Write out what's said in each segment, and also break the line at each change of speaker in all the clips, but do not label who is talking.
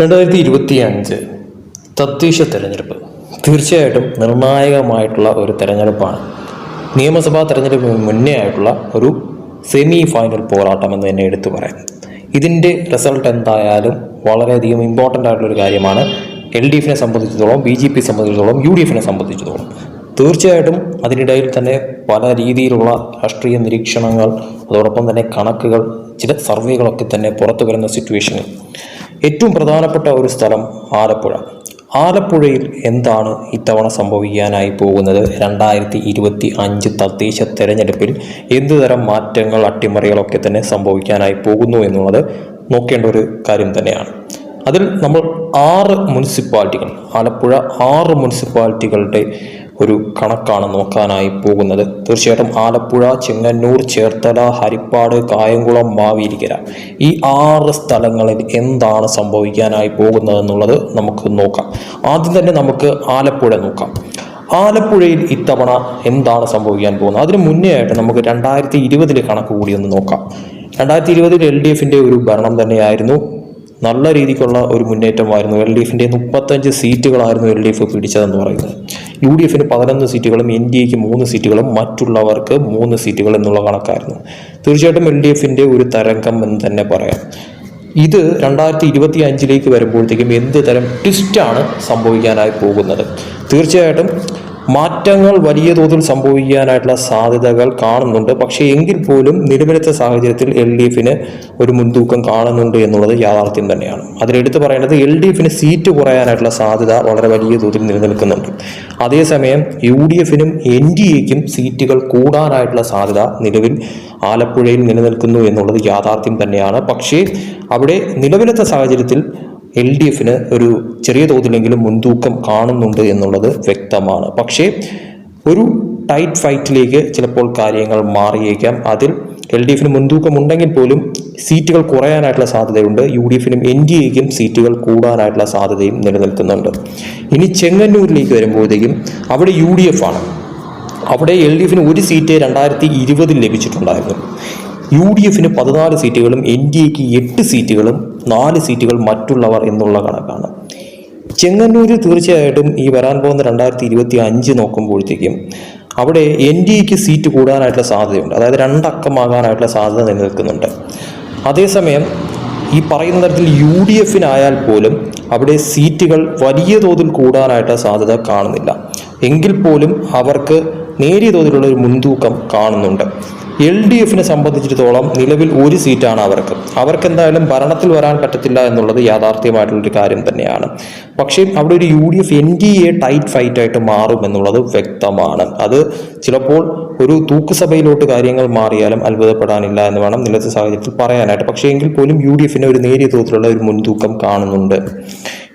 രണ്ടായിരത്തി ഇരുപത്തി അഞ്ച് തദ്ദേശ തെരഞ്ഞെടുപ്പ് തീർച്ചയായിട്ടും നിർണായകമായിട്ടുള്ള ഒരു തെരഞ്ഞെടുപ്പാണ്. നിയമസഭാ തെരഞ്ഞെടുപ്പിന് മുന്നേ ആയിട്ടുള്ള ഒരു സെമി ഫൈനൽ പോരാട്ടം എന്ന് തന്നെ എടുത്തു പറയാം. ഇതിന്റെ റിസൾട്ട് എന്തായാലും വളരെയധികം ഇമ്പോർട്ടന്റ് ആയിട്ടുള്ള ഒരു കാര്യമാണ്. എൽ ഡി എഫിനെ സംബന്ധിച്ചിടത്തോളം ബി ജെ പി സംബന്ധിച്ചിടത്തോളം യു ഡി എഫിനെ സംബന്ധിച്ചിടത്തോളം. തീർച്ചയായിട്ടും അതിനിടയിൽ തന്നെ പല രീതിയിലുള്ള രാഷ്ട്രീയ നിരീക്ഷണങ്ങൾ അതോടൊപ്പം തന്നെ കണക്കുകൾ ചില സർവേകളൊക്കെ തന്നെ പുറത്തു വരുന്ന സിറ്റുവേഷനിൽ ഏറ്റവും പ്രധാനപ്പെട്ട ഒരു സ്ഥലം ആലപ്പുഴ. ആലപ്പുഴയിൽ എന്താണ് ഇത്തവണ സംഭവിക്കാനായി പോകുന്നത്? രണ്ടായിരത്തി ഇരുപത്തി അഞ്ച് തദ്ദേശ തെരഞ്ഞെടുപ്പിൽ എന്തുതരം മാറ്റങ്ങൾ അട്ടിമറികളൊക്കെ തന്നെ സംഭവിക്കാനായി പോകുന്നു എന്നുള്ളത് നോക്കേണ്ട ഒരു കാര്യം തന്നെയാണ്. അതിൽ നമ്മൾ ആറ് മുനിസിപ്പാലിറ്റികൾ ആലപ്പുഴ ആറ് മുനിസിപ്പാലിറ്റികളുടെ ഒരു കണക്കാണ് നോക്കാനായി പോകുന്നത്. തീർച്ചയായിട്ടും ആലപ്പുഴ ചെങ്ങന്നൂർ ചേർത്തല ഹരിപ്പാട് കായംകുളം മാവേലിക്കര ഈ ആറ് സ്ഥലങ്ങളിൽ എന്താണ് സംഭവിക്കാനായി പോകുന്നതെന്നുള്ളത് നമുക്ക് നോക്കാം. ആദ്യം തന്നെ നമുക്ക് ആലപ്പുഴ നോക്കാം. ആലപ്പുഴയിൽ ഇത്തവണ എന്താണ് സംഭവിക്കാൻ പോകുന്നത്? അതിന് മുന്നേ ആയിട്ട് നമുക്ക് രണ്ടായിരത്തി ഇരുപതിലെ കണക്ക് കൂടി ഒന്ന് നോക്കാം. രണ്ടായിരത്തി ഇരുപതിൽ എൽ ഡി എഫിന്റെ ഒരു ഭരണം തന്നെയായിരുന്നു. നല്ല രീതിക്കുള്ള ഒരു മുന്നേറ്റമായിരുന്നു എൽ ഡി എഫിന്റെ മുപ്പത്തഞ്ച് സീറ്റുകളായിരുന്നു എൽ ഡി എഫ് പിടിച്ചതെന്ന് പറയുന്നത്. യു ഡി എഫിന് പതിനൊന്ന് സീറ്റുകളും എൻ ഡി എക്ക് മൂന്ന് സീറ്റുകളും മറ്റുള്ളവർക്ക് മൂന്ന് സീറ്റുകൾ എന്നുള്ള കണക്കായിരുന്നു. തീർച്ചയായിട്ടും എൽ ഡി എഫിന്റെ ഒരു തരംഗം എന്ന് തന്നെ പറയാം. ഇത് രണ്ടായിരത്തി ഇരുപത്തി അഞ്ചിലേക്ക് വരുമ്പോഴത്തേക്കും എന്ത് തരം ട്വിസ്റ്റാണ് സംഭവിക്കാനായി പോകുന്നത്? തീർച്ചയായിട്ടും മാറ്റങ്ങൾ വലിയ തോതിൽ സംഭവിക്കാനായിട്ടുള്ള സാധ്യതകൾ കാണുന്നുണ്ട്. പക്ഷേ എങ്കിൽ പോലും നിലവിലത്തെ സാഹചര്യത്തിൽ എൽ ഡി എഫിന് ഒരു മുൻതൂക്കം കാണുന്നുണ്ട് എന്നുള്ളത് യാഥാർത്ഥ്യം തന്നെയാണ്. അതിലെടുത്ത് പറയേണ്ടത് എൽ ഡി എഫിന് സീറ്റ് കുറയാനായിട്ടുള്ള സാധ്യത വളരെ വലിയ തോതിൽ നിലനിൽക്കുന്നുണ്ട്. അതേസമയം യു ഡി എഫിനും എൻ ഡി എക്കും സീറ്റുകൾ കൂടാനായിട്ടുള്ള സാധ്യത നിലവിൽ ആലപ്പുഴയിൽ നിലനിൽക്കുന്നു എന്നുള്ളത് യാഥാർത്ഥ്യം തന്നെയാണ്. പക്ഷേ അവിടെ നിലവിലത്തെ സാഹചര്യത്തിൽ എൽ ഡി എഫിന് ഒരു ചെറിയ തോതിലെങ്കിലും മുൻതൂക്കം കാണുന്നുണ്ട് എന്നുള്ളത് വ്യക്തമാണ്. പക്ഷേ ഒരു ടൈറ്റ് ഫൈറ്റിലേക്ക് ചിലപ്പോൾ കാര്യങ്ങൾ മാറിയേക്കാം. അതിൽ എൽ ഡി എഫിന് മുൻതൂക്കം ഉണ്ടെങ്കിൽ പോലും സീറ്റുകൾ കുറയാനായിട്ടുള്ള സാധ്യതയുണ്ട്. യു ഡി എഫിനും എൻ ഡി എക്കും സീറ്റുകൾ കൂടാനായിട്ടുള്ള സാധ്യതയും നിലനിൽക്കുന്നുണ്ട്. ഇനി ചെങ്ങന്നൂരിലേക്ക് വരുമ്പോഴത്തേക്കും അവിടെ യു ഡി എഫ് ആണ്. അവിടെ എൽ ഡി എഫിന് ഒരു സീറ്റ് രണ്ടായിരത്തി ഇരുപതിൽ ലഭിച്ചിട്ടുണ്ടായിരുന്നു. യു ഡി എഫിന് പതിനാല് സീറ്റുകളും എൻ ഡി എക്ക് എട്ട് സീറ്റുകളും നാല് സീറ്റുകൾ മറ്റുള്ളവർ എന്നുള്ള കണക്കാണ്. ചെങ്ങന്നൂർ തീർച്ചയായിട്ടും ഈ വരാൻ പോകുന്ന രണ്ടായിരത്തി ഇരുപത്തി അഞ്ച് നോക്കുമ്പോഴത്തേക്കും അവിടെ എൻ ഡി എക്ക് സീറ്റ് കൂടാനായിട്ടുള്ള സാധ്യതയുണ്ട്. അതായത് രണ്ടക്കമാകാനായിട്ടുള്ള സാധ്യത നിലനിൽക്കുന്നുണ്ട്. അതേസമയം ഈ പറയുന്ന തരത്തിൽ യു ഡി എഫിനായാൽ പോലും അവിടെ സീറ്റുകൾ വലിയ തോതിൽ കൂടാനായിട്ടുള്ള സാധ്യത കാണുന്നില്ല. എങ്കിൽ പോലും അവർക്ക് നേരിയ തോതിലുള്ള ഒരു മുൻതൂക്കം കാണുന്നുണ്ട്. എൽ ഡി എഫിനെ സംബന്ധിച്ചിടത്തോളം നിലവിൽ ഒരു സീറ്റാണ് അവർക്ക്. അവർക്ക് എന്തായാലും ഭരണത്തിൽ വരാൻ പറ്റത്തില്ല എന്നുള്ളത് യാഥാർത്ഥ്യമായിട്ടുള്ളൊരു കാര്യം തന്നെയാണ്. പക്ഷേ അവിടെ ഒരു U D F N D A tight fight ആയിട്ട് മാറും എന്നുള്ളത് വ്യക്തമാണ്. അത് ചിലപ്പോൾ ഒരു തൂക്കുസഭയിലോട്ട് കാര്യങ്ങൾ മാറിയാലും അത്ഭുതപ്പെടാനില്ല എന്ന് വേണം നിലത്തെ സാഹചര്യത്തിൽ പറയാനായിട്ട്. പക്ഷേ എങ്കിൽ പോലും യു ഡി എഫിന് ഒരു നേരിയ തോതിലുള്ള ഒരു മുൻതൂക്കം കാണുന്നുണ്ട്.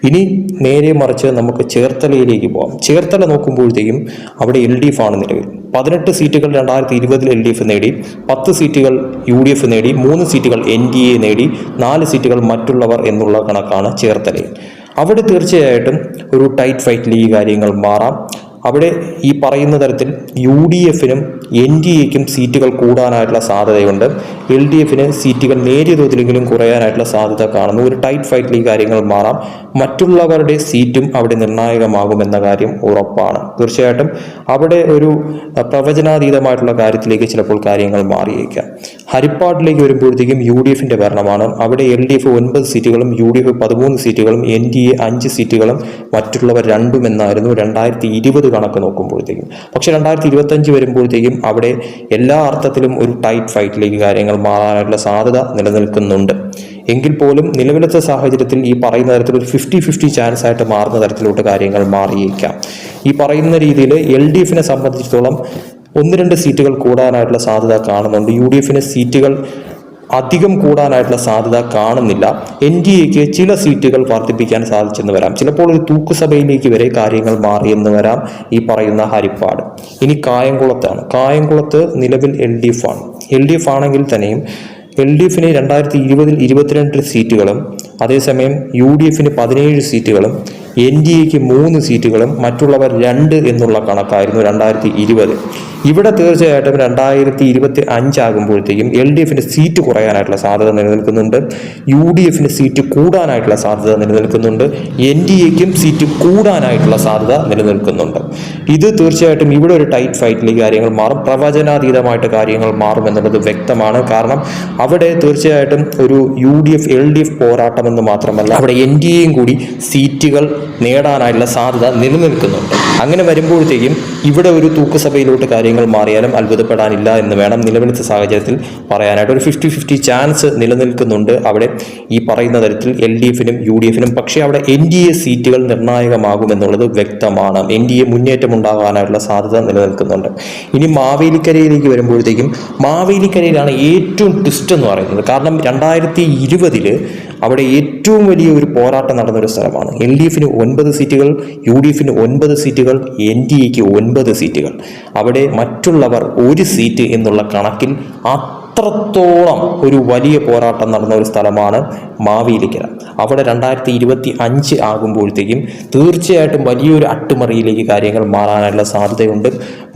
ഇനി നേരെ മറിച്ച് നമുക്ക് ചേർത്തലയിലേക്ക് പോകാം ചേർത്തല നോക്കുമ്പോഴത്തേക്കും അവിടെ എൽ ഡി എഫ് ആണ് നിലവിൽ. പതിനെട്ട് സീറ്റുകൾ രണ്ടായിരത്തി ഇരുപതിൽ എൽ ഡി എഫ് നേടി പത്ത് സീറ്റുകൾ യു ഡി എഫ് നേടി മൂന്ന് സീറ്റുകൾ എൻ ഡി എ നേടി നാല് സീറ്റുകൾ മറ്റുള്ളവർ എന്നുള്ള കണക്കാണ് ചേർത്തലയിൽ. അവിടെ തീർച്ചയായിട്ടും ഒരു ടൈറ്റ് ഫൈറ്റിൽ ഈ കാര്യങ്ങൾ മാറാം. അവിടെ ഈ പറയുന്ന തരത്തിൽ യു ഡി എഫിനും എൻ ഡി എക്കും സീറ്റുകൾ കൂടാനായിട്ടുള്ള സാധ്യതയുണ്ട്. എൽ ഡി എഫിന് സീറ്റുകൾ നേരിയ തോതിലെങ്കിലും കുറയാനായിട്ടുള്ള സാധ്യത കാണുന്നു. ഒരു ടൈറ്റ് ഫൈറ്റിൽ ഈ കാര്യങ്ങൾ മാറാം. മറ്റുള്ളവരുടെ സീറ്റും അവിടെ നിർണായകമാകുമെന്ന കാര്യം ഉറപ്പാണ്. തീർച്ചയായിട്ടും അവിടെ ഒരു പ്രവചനാതീതമായിട്ടുള്ള കാര്യത്തിലേക്ക് ചിലപ്പോൾ കാര്യങ്ങൾ മാറിയേക്കാം. ഹരിപ്പാടിലേക്ക് വരുമ്പോഴത്തേക്കും യു ഡി എഫിന്റെ ഭരണമാണ്. അവിടെ എൽ ഡി എഫ് ഒൻപത് സീറ്റുകളും യു ഡി എഫ് പതിമൂന്ന് സീറ്റുകളും എൻ ഡി എ അഞ്ച് സീറ്റുകളും മറ്റുള്ളവർ രണ്ടും എന്നായിരുന്നു രണ്ടായിരത്തി ഇരുപത് കണക്ക് നോക്കുമ്പോഴത്തേക്കും. പക്ഷെ രണ്ടായിരത്തി ഇരുപത്തഞ്ച് വരുമ്പോഴത്തേക്കും അവിടെ എല്ലാ അർത്ഥത്തിലും ഒരു ടൈറ്റ് ഫൈറ്റിലേക്ക് കാര്യങ്ങൾ മാറാനുള്ള സാധ്യത നിലനിൽക്കുന്നുണ്ട്. എങ്കിൽ പോലും നിലവിലത്തെ സാഹചര്യത്തിൽ ഈ പറയുന്ന തരത്തിൽ ഒരു ഫിഫ്റ്റി ഫിഫ്റ്റി ചാൻസ് ആയിട്ട് മാറുന്ന തരത്തിലോട്ട് കാര്യങ്ങൾ മാറിയേക്കാം. ഈ പറയുന്ന രീതിയിൽ എൽ ഡി എഫിനെ സംബന്ധിച്ചിടത്തോളം ഒന്ന് രണ്ട് സീറ്റുകൾ കൂടാനായിട്ടുള്ള സാധ്യത കാണുന്നുണ്ട്. യു ഡി എഫിന് സീറ്റുകൾ അധികം കൂടാനായിട്ടുള്ള സാധ്യത കാണുന്നില്ല. എൻ ഡി എക്ക് ചില സീറ്റുകൾ വർദ്ധിപ്പിക്കാൻ സാധിച്ചെന്ന് വരാം. ചിലപ്പോൾ ഒരു തൂക്കുസഭയിലേക്ക് വരെ കാര്യങ്ങൾ മാറിയെന്ന് വരാം ഈ പറയുന്ന ഹരിപ്പാട്. ഇനി കായംകുളത്താണ്. കായംകുളത്ത് നിലവിൽ എൽ ഡി എഫ് ആണ്. എൽ ഡി എഫ് ആണെങ്കിൽ തന്നെയും എൽ ഡി എഫിന് രണ്ടായിരത്തി ഇരുപതിൽ ഇരുപത്തിരണ്ട് സീറ്റുകളും അതേസമയം യു ഡി എഫിന് പതിനേഴ് സീറ്റുകളും എൻ ഡി എക്ക് മൂന്ന് സീറ്റുകളും മറ്റുള്ളവർ രണ്ട് എന്നുള്ള കണക്കായിരുന്നു രണ്ടായിരത്തി ഇരുപത് ഇവിടെ തീർച്ചയായിട്ടും രണ്ടായിരത്തി ഇരുപത്തി അഞ്ചാകുമ്പോഴത്തേക്കും എൽ ഡി എഫിന്റെ സീറ്റ് കുറയാനായിട്ടുള്ള സാധ്യത നിലനിൽക്കുന്നുണ്ട്. യു ഡി എഫിന്റെ സീറ്റ് കൂടാനായിട്ടുള്ള സാധ്യത നിലനിൽക്കുന്നുണ്ട്. എൻ ഡി എക്കും സീറ്റ് കൂടാനായിട്ടുള്ള സാധ്യത നിലനിൽക്കുന്നുണ്ട്. ഇത് തീർച്ചയായിട്ടും ഇവിടെ ഒരു ടൈറ്റ് ഫൈറ്റിലേക്ക് കാര്യങ്ങൾ മാറും. പ്രവചനാതീതമായിട്ട് കാര്യങ്ങൾ മാറും എന്നുള്ളത് വ്യക്തമാണ്. കാരണം അവിടെ തീർച്ചയായിട്ടും ഒരു U D F L D F പോരാട്ടം എന്ന് മാത്രമല്ല അവിടെ എൻ ഡി എയും കൂടി സീറ്റുകൾ നേടാനായിട്ടുള്ള സാധ്യത നിലനിൽക്കുന്നുണ്ട്. അങ്ങനെ വരുമ്പോഴത്തേക്കും ഇവിടെ ഒരു തൂക്കുസഭയിലോട്ട് കാര്യങ്ങൾ മാറിയാലും അത്ഭുതപ്പെടാനില്ല എന്ന് വേണം നിലവിലത്തെ സാഹചര്യത്തിൽ പറയാനായിട്ട്. ഒരു ഫിഫ്റ്റി ഫിഫ്റ്റി ചാൻസ് നിലനിൽക്കുന്നുണ്ട് അവിടെ ഈ പറയുന്ന തരത്തിൽ എൽ ഡി എഫിനും യു ഡി എഫിനും. പക്ഷേ അവിടെ എൻ ഡി എ സീറ്റുകൾ നിർണായകമാകുമെന്നുള്ളത് വ്യക്തമാണ്. എൻ ഡി എ മുന്നേറ്റം ഉണ്ടാകാനായിട്ടുള്ള സാധ്യത നിലനിൽക്കുന്നുണ്ട്. ഇനി മാവേലിക്കരയിലേക്ക് വരുമ്പോഴത്തേക്കും മാവേലിക്കരയിലാണ് ഏറ്റവും ട്വിസ്റ്റ് എന്ന് പറയുന്നത്. കാരണം രണ്ടായിരത്തി ഇരുപതിൽ അവിടെ ഏറ്റവും വലിയ ഒരു പോരാട്ടം നടന്ന ഒരു സ്ഥലമാണ്. എൽ ഡി എഫിന് ഒൻപത് സീറ്റുകൾ യു ഡി എഫിന് ഒൻപത് സീറ്റുകൾ എൻ ഡി എക്ക് ഒൻപത് സീറ്റുകൾ. അവിടെ മറ്റുള്ളവർ ഒരു സീറ്റ് എന്നുള്ള കണക്കിൽ അത്രത്തോളം ഒരു വലിയ പോരാട്ടം നടന്ന ഒരു സ്ഥലമാണ് മാവേലിക്കര. അവിടെ രണ്ടായിരത്തി ഇരുപത്തി അഞ്ച് ആകുമ്പോഴത്തേക്കും തീർച്ചയായിട്ടും വലിയൊരു അട്ടിമറിയിലേക്ക് കാര്യങ്ങൾ മാറാനുള്ള സാധ്യതയുണ്ട്.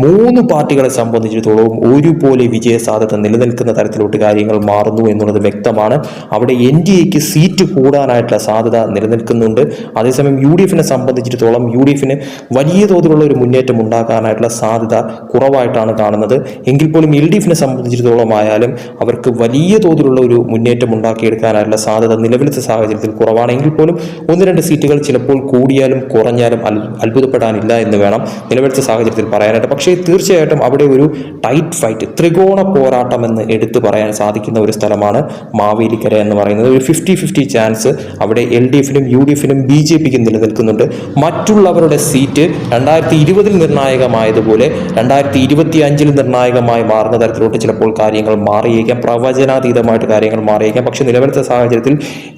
മൂന്ന് പാർട്ടികളെ സംബന്ധിച്ചിടത്തോളം ഒരുപോലെ വിജയ സാധ്യത നിലനിൽക്കുന്ന തരത്തിലോട്ട് കാര്യങ്ങൾ മാറുന്നു എന്നുള്ളത് വ്യക്തമാണ്. അവിടെ എൻ ഡി എക്ക് സീറ്റ് കൂടാനായിട്ടുള്ള സാധ്യത നിലനിൽക്കുന്നുണ്ട്. അതേസമയം യു ഡി എഫിനെ സംബന്ധിച്ചിടത്തോളം യു ഡി എഫിന് വലിയ തോതിലുള്ള ഒരു മുന്നേറ്റം ഉണ്ടാക്കാനായിട്ടുള്ള സാധ്യത കുറവായിട്ടാണ് കാണുന്നത്. എങ്കിൽ പോലും എൽ ഡി എഫിനെ സംബന്ധിച്ചിടത്തോളം ആയാലും അവർക്ക് വലിയ തോതിലുള്ള ഒരു മുന്നേറ്റം ഉണ്ടാക്കിയെടുക്കാനായിട്ടുള്ള സാധ്യത നിലവിലത്തെ സാഹചര്യത്തിൽ കുറവാണെങ്കിൽ പോലും ഒന്ന് രണ്ട് സീറ്റുകൾ ചിലപ്പോൾ കൂടിയാലും കുറഞ്ഞാലും അത്ഭുതപ്പെടാനില്ല എന്ന് വേണം നിലവിലത്തെ സാഹചര്യത്തിൽ പറയാനായിട്ട്. പക്ഷേ തീർച്ചയായിട്ടും അവിടെ ഒരു ടൈറ്റ് ഫൈറ്റ് ത്രികോണ പോരാട്ടം എന്ന് എടുത്തു പറയാൻ സാധിക്കുന്ന ഒരു സ്ഥലമാണ് മാവേലിക്കര എന്ന് പറയുന്നത്. ഒരു ഫിഫ്റ്റി ഫിഫ്റ്റി ചാൻസ് അവിടെ എൽ ഡി എഫിനും യു ഡി എഫിനും ബി ജെ പിക്കും നിലനിൽക്കുന്നുണ്ട്. മറ്റുള്ളവരുടെ സീറ്റ് രണ്ടായിരത്തി ഇരുപതിൽ നിർണായകമായതുപോലെ രണ്ടായിരത്തി ഇരുപത്തി അഞ്ചിൽ നിർണായകമായി മാറുന്ന തരത്തിലോട്ട് ചിലപ്പോൾ കാര്യങ്ങൾ മാറിയേക്കാം. പ്രവചനാതീതമായിട്ട് കാര്യങ്ങൾ മാറിയേക്കാം. പക്ഷേ നിലവിലത്തെ സാഹചര്യത്തിൽ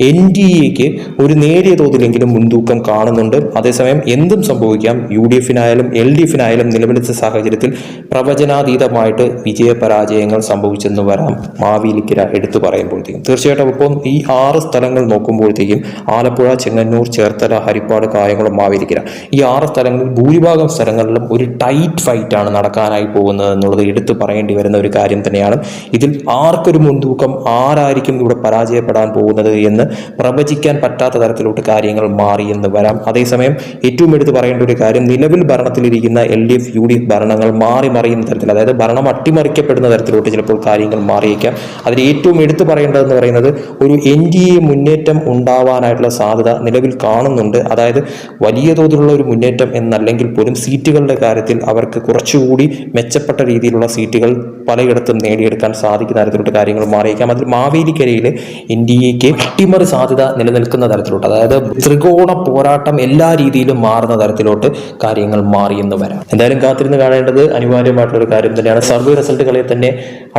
എൻ ഡി എക്ക് ഒരു നേരിയ തോതിലെങ്കിലും മുൻതൂക്കം കാണുന്നുണ്ട്. അതേസമയം എന്തും സംഭവിക്കാം. യു ഡി എഫിനായാലും എൽ ഡി എഫിനായാലും നിലവിലത്തെ സാഹചര്യത്തിൽ പ്രവചനാതീതമായിട്ട് വിജയപരാജയങ്ങൾ സംഭവിച്ചെന്ന് വരാം മാവേലിക്കര എടുത്തു പറയുമ്പോഴത്തേക്കും. തീർച്ചയായിട്ടും ഇപ്പം ഈ ആറ് സ്ഥലങ്ങൾ നോക്കുമ്പോഴത്തേക്കും ആലപ്പുഴ ചെങ്ങന്നൂർ ചേർത്തല ഹരിപ്പാട് കായംകുളം മാവേലിക്കര. ഈ ആറ് സ്ഥലങ്ങളിൽ ഭൂരിഭാഗം സ്ഥലങ്ങളിലും ഒരു ടൈറ്റ് ഫൈറ്റാണ് നടക്കാനായി പോകുന്നത് എന്നുള്ളത് എടുത്തു പറയേണ്ടി വരുന്ന ഒരു കാര്യം തന്നെയാണ്. ഇതിൽ ആർക്കൊരു മുൻതൂക്കം ആരായിരിക്കും ഇവിടെ പരാജയപ്പെടാൻ പോകുന്നത് എന്ന് പ്രവചിക്കാൻ പറ്റാത്ത തരത്തിലോട്ട് കാര്യങ്ങൾ മാറി എന്ന് വരാം. അതേസമയം ഏറ്റവും എടുത്ത് പറയേണ്ട ഒരു കാര്യം നിലവിൽ ഭരണത്തിലിരിക്കുന്ന L D F U D F ഭരണങ്ങൾ മാറി മറിയുന്ന തരത്തിൽ അതായത് ഭരണം അട്ടിമറിക്കപ്പെടുന്ന തരത്തിലോട്ട് ചിലപ്പോൾ കാര്യങ്ങൾ മാറിയേക്കാം. അതിൽ ഏറ്റവും എടുത്തു പറയേണ്ടതെന്ന് പറയുന്നത് ഒരു എൻ ഡി എ മുന്നേറ്റം ഉണ്ടാവാനായിട്ടുള്ള സാധ്യത നിലവിൽ കാണുന്നുണ്ട്. അതായത് വലിയ തോതിലുള്ള ഒരു മുന്നേറ്റം എന്നല്ലെങ്കിൽ പോലും സീറ്റുകളുടെ കാര്യത്തിൽ അവർക്ക് കുറച്ചുകൂടി മെച്ചപ്പെട്ട രീതിയിലുള്ള സീറ്റുകൾ പലയിടത്തും നേടിയെടുക്കാൻ സാധിക്കുന്ന തരത്തിലോട്ട് കാര്യങ്ങൾ മാറിയേക്കാം. അതിൽ മാവേലിക്കരയിൽ എൻ ഡി എക്ക് അട്ടിമറി സാധ്യത നിലനിൽക്കുന്ന തരത്തിലോട്ട് അതായത് ത്രികോണ പോരാട്ടം എല്ലാ രീതിയിലും മാറുന്ന തരത്തിലോട്ട് കാര്യങ്ങൾ മാറിയെന്ന് വരാം. എന്തായാലും കാത്തിരുന്ന് കാണേണ്ടത് അനിവാര്യമായിട്ടുള്ള ഒരു കാര്യം തന്നെയാണ്. സർവേ റിസൾട്ടുകളെ തന്നെ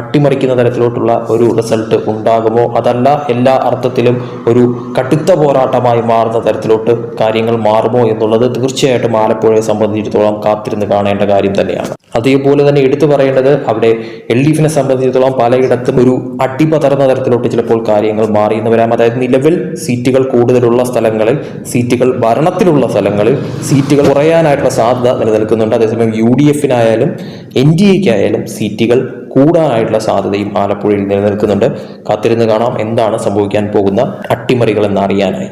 അട്ടിമറിക്കുന്ന തരത്തിലോട്ടുള്ള ഒരു റിസൾട്ട് ഉണ്ടാകുമോ? അതല്ല എല്ലാ അർത്ഥത്തിലും ഒരു കടുത്ത പോരാട്ടമായി മാറുന്ന തരത്തിലോട്ട് കാര്യങ്ങൾ മാറുമോ എന്നുള്ളത് തീർച്ചയായിട്ടും ആലപ്പുഴയെ സംബന്ധിച്ചിടത്തോളം കാത്തിരുന്ന് കാണേണ്ട കാര്യം തന്നെയാണ്. അതേപോലെ തന്നെ എടുത്തു പറയേണ്ടത് അവിടെ എൽ ഡി എഫിനെ സംബന്ധിച്ചിടത്തോളം പലയിടത്തും ഒരു അട്ടിപ്പതർന്ന തരത്തിലോട്ട് ചിലപ്പോൾ കാര്യങ്ങൾ മാറിയെന്ന് വരാം. അതായത് നിലവിൽ സീറ്റുകൾ കൂടുതലുള്ള സ്ഥലങ്ങളിൽ സീറ്റുകൾ ഭരണത്തിലുള്ള സ്ഥലങ്ങളിൽ സീറ്റുകൾ കുറയാനായിട്ടുള്ള സാധ്യത നിലനിൽക്കുന്നുണ്ട്. അതേസമയം യു ഡി എഫിനായാലും എൻ ഡി എക്കായാലും സീറ്റുകൾ കൂടാനായിട്ടുള്ള സാധ്യതയും ആലപ്പുഴയിൽ നിലനിൽക്കുന്നുണ്ട്. കാത്തിരുന്ന് കാണാം എന്താണ് സംഭവിക്കാൻ പോകുന്ന അട്ടിമറികൾ എന്നറിയാനായി.